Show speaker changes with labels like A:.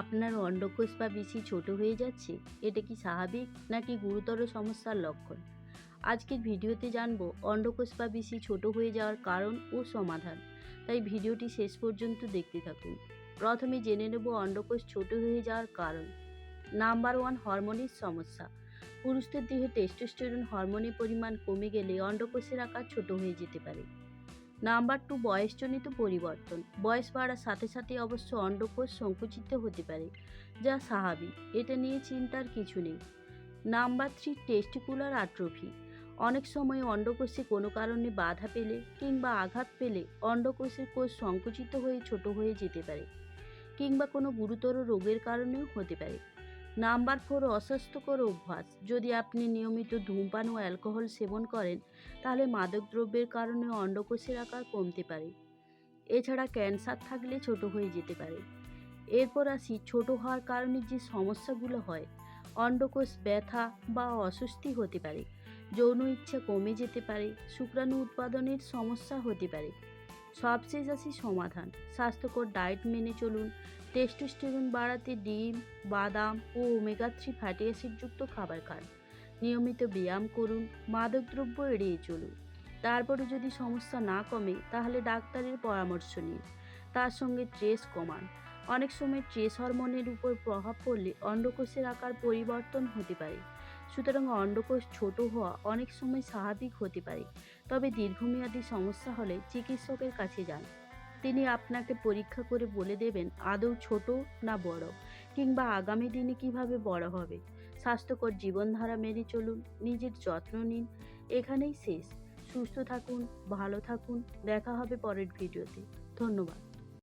A: আপনার অন্ডকোষ বা বিসি ছোট হয়ে যাচ্ছে, এটা কি স্বাভাবিক নাকি গুরুতর সমস্যার লক্ষণ? আজকের ভিডিওতে জানব অন্ডকোষ বা বিসি ছোট হয়ে যাওয়ার কারণ ও সমাধান। তাই ভিডিওটি শেষ পর্যন্ত দেখতে থাকুন। প্রথমে জেনে নেব অন্ডকোষ ছোট হয়ে যাওয়ার কারণ। নাম্বার ওয়ান, হরমোনের সমস্যা। পুরুষদের দেহে টেস্টোস্টেরন হরমোনের পরিমাণ কমে গেলে অন্ডকোষের আকার ছোট হয়ে যেতে পারে। নাম্বার টু বয়সজনিত পরিবর্তন। বয়স বাড়ার সাথে সাথে অবশ্য অন্ডকোষ সংকুচিত হতে পারে, যা স্বাভাবিক। এটা নিয়ে চিন্তার কিছু নেই। Number three testicular atrophy. অনেক সময় অন্ডকোষে কোনো কারণে বাধা পেলে কিংবা আঘাত পেলে অন্ডকোষের কোষ সংকুচিত হয়ে ছোট হয়ে যেতে পারে, কিংবা কোনো গুরুতর রোগের কারণেও হতে পারে। নাম্বার ফোর অস্বাস্থ্যকর অভ্যাস। যদি আপনি নিয়মিত ধূমপান ও অ্যালকোহল সেবন করেন, তাহলে মাদকদ্রব্যের কারণে অন্ডকোষের আকার কমতে পারে। এছাড়া ক্যান্সার থাকলে ছোট হয়ে যেতে পারে। এরপর আসি ছোট হওয়ার কারণে যে সমস্যাগুলো হয়। অন্ডকোষ ব্যথা বা অস্বস্তি হতে পারে। যৌন ইচ্ছা কমে যেতে পারে। শুক্রাণু উৎপাদনের সমস্যা হতে পারে। সবশেষ আসি সমাধান। স্বাস্থ্যকর ডায়েট মেনে চলুন। টেস্টোস্টেরন বাড়াতে ডিম, বাদাম ও ওমেগা থ্রি ফ্যাটি অ্যাসিডযুক্ত খাবার খান। নিয়মিত ব্যায়াম করুন, মাদকদ্রব্য এড়িয়ে চলুন। তারপরে যদি সমস্যা না কমে, তাহলে ডাক্তারের পরামর্শ নিন। তার সঙ্গে ট্রেস কমান। অনেক সময় ট্রেস হরমোনের উপর প্রভাব পড়লে অন্ডকোষের আকার পরিবর্তন হতে পারে। সুতরাং অন্ডকোষ ছোট হওয়া অনেক সময় স্বাভাবিক হতে পারে। তবে দীর্ঘমেয়াদী সমস্যা হলে চিকিৎসকের কাছে যান। তিনি আপনাকে পরীক্ষা করে বলে দেবেন আদৌ ছোট না বড়, কিংবা আগামী দিনে কীভাবে বড় হবে। স্বাস্থ্যকর জীবনধারা মেনে চলুন, নিজের যত্ন নিন। এখানেই শেষ। সুস্থ থাকুন, ভালো থাকুন। দেখা হবে পরের ভিডিওতে। ধন্যবাদ।